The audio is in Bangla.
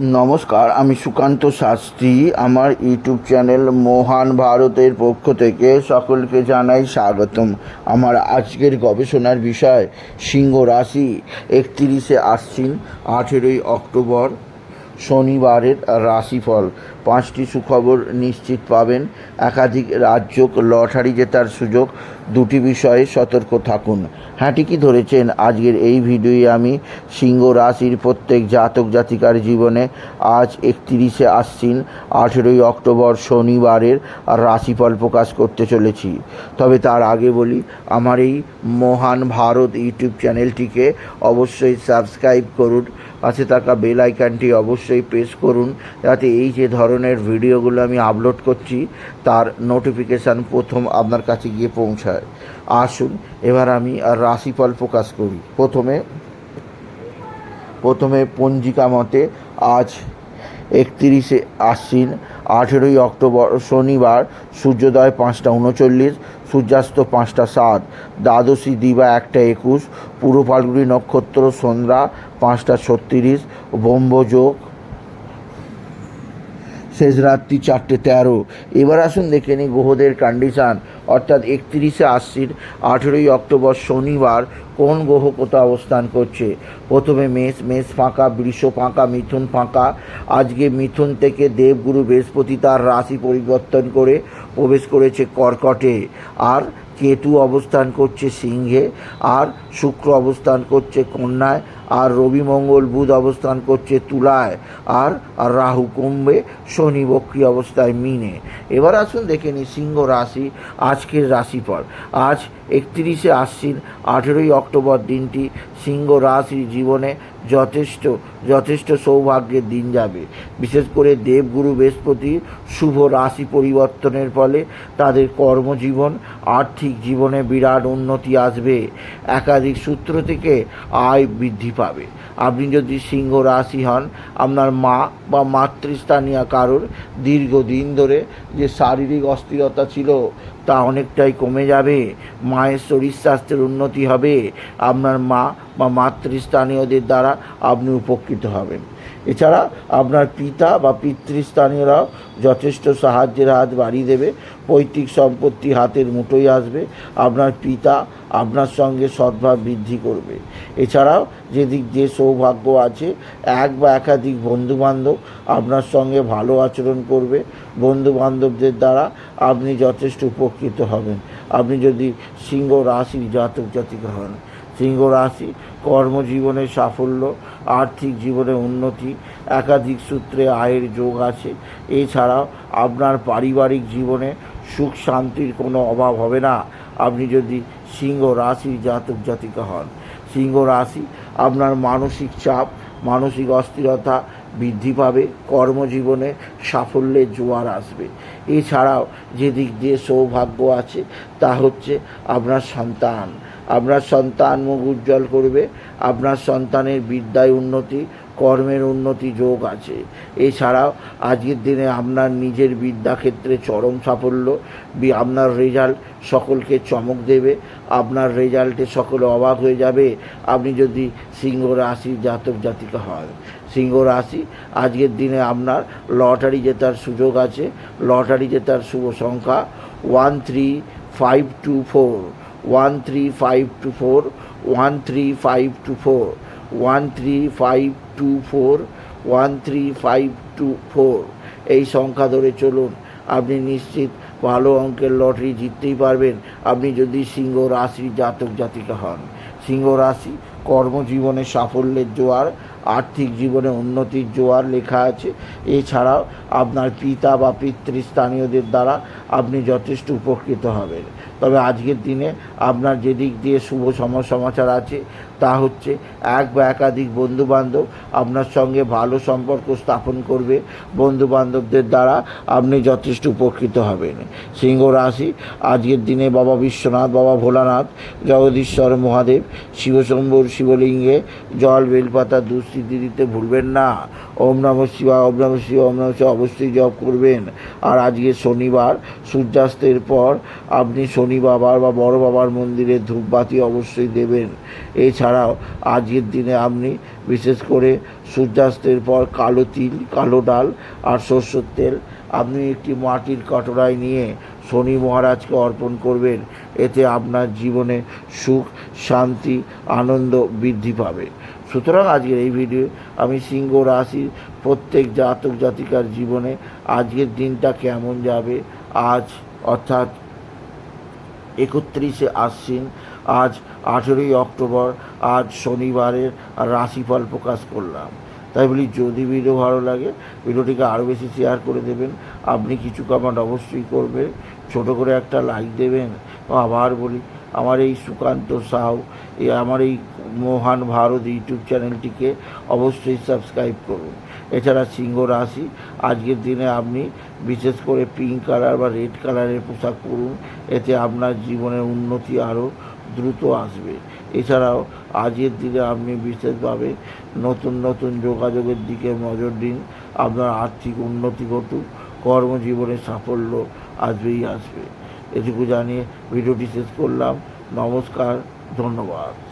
নমস্কার, আমি সুকান্ত শাস্ত্রী। আমার ইউটিউব চ্যানেল মহান ভারতের পক্ষ থেকে সকলকে জানাই স্বাগতম। আমার আজকের গবেষণার বিষয়, সিংহ রাশি একত্রিশে আশ্বিন, আঠেরোই অক্টোবর। শনিবারের রাশিফল। পাঁচটি সুখবর নিশ্চিত পাবেন। একাধিক রাজ্য লটারি জেতার সুযোগ, দুটি বিষয়ে সতর্ক থাকুন। হ্যাঁ ঠিকই ধরেছেন? আজকের এই ভিডিওয়ে আমি সিংহ রাশির প্রত্যেক জাতক জাতিকার জীবনে আজ একত্রিশে আশ্বিন, আঠেরোই অক্টোবর শনিবারের রাশিফল প্রকাশ করতে চলেছি। তবে তার আগে বলি, আমার এই মহান ভারত ইউটিউব চ্যানেলটিকে অবশ্যই সাবস্ক্রাইব করুন। পাশে থাকা বেল আইকনটি অবশ্যই প্রেস করুন, যাতে এই যে ধরনের ভিডিওগুলো আমি আপলোড করছি, তার নোটিফিকেশান প্রথম আপনার কাছে গিয়ে পৌঁছায়। আসুন, এবার আমি আর রাশিফল প্রকাশ করি। প্রথমে প্রথমে পঞ্জিকা মতে আজ একত্রিশে আশ্বিন আঠেরোই অক্টোবর শনিবার, সূর্যোদয় পাঁচটা উনচল্লিশ, সূর্যাস্ত পাঁচটা সাত, দ্বাদশী দিবা একটা একুশ পুরো ফাল্গুনি নক্ষত্র সন্ধ্যা পাঁচটা ছত্রিশ, ব্রহ্মযোগ শেষ রাত্রি চারটে তেরো। এবার আসুন দেখে নিই গ্রহদের কন্ডিশান অর্থাৎ একত্রিশে আশ্বিন, আঠেরোই অক্টোবর শনিবার কোন গ্রহ কোথাও অবস্থান করছে? প্রথমে মেষ মেষ ফাঁকা, বৃষ ফাঁকা, মিথুন ফাঁকা। আজকে মিথুন থেকে দেবগুরু বৃহস্পতি তার রাশি পরিবর্তন করে প্রবেশ করেছে কর্কটে। আর কেতু অবস্থান করছে সিংহে, আর শুক্র অবস্থান করছে কন্যায়, আর রবি মঙ্গল বুধ অবস্থান করছে তুলায়, আর রাহু কুম্ভে শনি বক্রী অবস্থায় মিনে। এবার আসুন দেখে নিই সিংহ রাশি আজকের রাশিফল। আজ একত্রিশে আশ্বিন, আঠেরোই অক্টোবর দিনটি সিংহ রাশি জীবনে যথেষ্ট যথেষ্ট সৌভাগ্যের দিন যাবে। বিশেষ করে দেবগুরু বৃহস্পতি শুভ রাশি পরিবর্তনের ফলে তাদের কর্মজীবন, আর্থিক জীবনে বিরাট উন্নতি আসবে। একাধিক সূত্র থেকে আয় বৃদ্ধি পাবে। আপনি যদি সিংহ রাশি হন, আপনার মা বা মাতৃস্থানীয় কারোর দীর্ঘদিন ধরে যে শারীরিক অস্থিরতা ছিল, তা অনেকটাই কমে যাবে। মায়ের শরীর স্বাস্থ্যের উন্নতি হবে। আপনার মা বা মাতৃস্থানীয়দের দ্বারা আপনি উপকৃত হবেন। এছাড়া আপনার পিতা বা পিতৃস্থানীয়রাও যথেষ্ট সাহায্যের হাত বাড়িয়ে দেবে, পৈতৃক সম্পত্তি হাতের মুঠোই আসবে, আপনার পিতা আপনার সঙ্গে সদ্ভাব বৃদ্ধি করবে। এছাড়াও যেদিক যে সৌভাগ্য আছে, এক বা একাধিক বন্ধুবান্ধব আপনার সঙ্গে ভালো আচরণ করবে, বন্ধুবান্ধবদের দ্বারা আপনি যথেষ্ট উপকৃত হবেন। আপনি যদি সিংহ রাশির জাতক জাতিকা হন সিংহ রাশি কর্মজীবনে সাফল্য, আর্থিক জীবনে উন্নতি, একাধিক সূত্রে আয়ের যোগ আছে। এছাড়াও আপনার পারিবারিক জীবনে সুখ শান্তির কোনো অভাব হবে না। আপনি যদি সিংহ রাশির জাতক জাতিকা হন সিংহ রাশি আপনার মানসিক চাপ, মানসিক অস্থিরতা বৃদ্ধি পাবে, কর্মজীবনে সাফল্যের জোয়ার আসবে। এছাড়াও যেদিক দিয়ে সৌভাগ্য আছে, তা হচ্ছে আপনার সন্তান। আপনার সন্তান মুখ উজ্জ্বল করবে, আপনার সন্তানের বিদ্যায় উন্নতি, কর্মের উন্নতি যোগ আছে। এছাড়াও আজকের দিনে আপনার নিজের বিদ্যাক্ষেত্রে চরম সাফল্য আপনার রেজাল্ট সকলকে চমক দেবে, আপনার রেজাল্টে সকলে অবাক হয়ে যাবে। আপনি যদি সিংহ রাশি জাতক জাতিকা হয় সিংহ রাশি। আজকের দিনে আপনার লটারি জেতার সুযোগ আছে। লটারি জেতার শুভ সংখ্যা one three five two four one three five two four one three five two four one three five two four one three five two four এই সংখ্যা ধরে চলুন। আপনি নিশ্চিত ভালো অঙ্কের লটারি জিততেই পারবেন। আপনি যদি সিংহ রাশির জাতক জাতিকা হন। সিংহ রাশি কর্মজীবনে সাফল্যের জোয়ার আর্থিক জীবনে উন্নতির জোয়ার লেখা আছে। এছাড়াও আপনার পিতা বা পিতৃস্থানীয়দের দ্বারা আপনি যথেষ্ট উপকৃত হবেন। তবে আজকের দিনে আপনার যেদিক দিয়ে শুভ সম সমাচার আছে, তা হচ্ছে এক বা একাধিক বন্ধুবান্ধব আপনার সঙ্গে ভালো সম্পর্ক স্থাপন করবে। বন্ধুবান্ধবদের দ্বারা আপনি যথেষ্ট উপকৃত হবেন। সিংহ রাশি, আজকের দিনে বাবা বিশ্বনাথ, বাবা ভোলানাথ, জগদীশ্বর মহাদেব, শিবশম্ভুর শিবলিঙ্গে জল, বেলপাতা দুস্থিতি দিতে ভুলবেন না। ওম নম শিবা ওম নম শিবা ওম নম শিবা অবশ্যই জপ করবেন। আর আজকে শনিবার, সূর্যাস্তের পর আপনি শনি বাবার বা বড় বাবার মন্দিরে ধূপবাতি অবশ্যই দেবেন। এছাড়াও আজকের দিনে আপনি বিশেষ করে সূর্যাস্তের পর কালো তিল, কালো ডাল আর সর্ষের তেল আপনি একটি মাটির কটোরায় নিয়ে শনি মহারাজকে অর্পণ করবেন। এতে আপনার জীবনে সুখ, শান্তি, আনন্দ বৃদ্ধি পাবে। সুতরাং আজকের এই ভিডিও আমি সিংহ রাশির প্রত্যেক জাতক জাতিকার জীবনে আজকের দিনটা কেমন যাবে? আজ অর্থাৎ একত্রিশে আশ্বিন, আজ আঠেরোই অক্টোবর, আজ শনিবারের রাশিফল প্রকাশ করলাম। তাই বলি, যদি ভিডিও ভালো লাগে, ভিডিওটিকে আরও বেশি শেয়ার করে দেবেন। আপনি কিছু কমেন্ট অবশ্যই করবেন। ছোট করে একটা লাইক দেবেন। আবার বলি আমার এই সুকান্ত সাউ এই আমার এই মহান ভারত ইউটিউব চ্যানেলটিকে অবশ্যই সাবস্ক্রাইব করুন। এছাড়া সিংহ রাশি, আজকের দিনে আপনি বিশেষ করে পিঙ্ক কালার বা রেড কালারের পোশাক পরুন, এতে আপনার জীবনের উন্নতি আরও দ্রুত আসবে। এছাড়াও আজকের দিনে আপনি বিশেষভাবে নতুন নতুন যোগাযোগের দিকে নজর দিন, আপনার আর্থিক উন্নতি ঘটুক, কর্মজীবনে সাফল্য আসবেই আসবে। এটুকু জানিয়ে ভিডিওটি শেষ করলাম। নমস্কার ধন্যবাদ।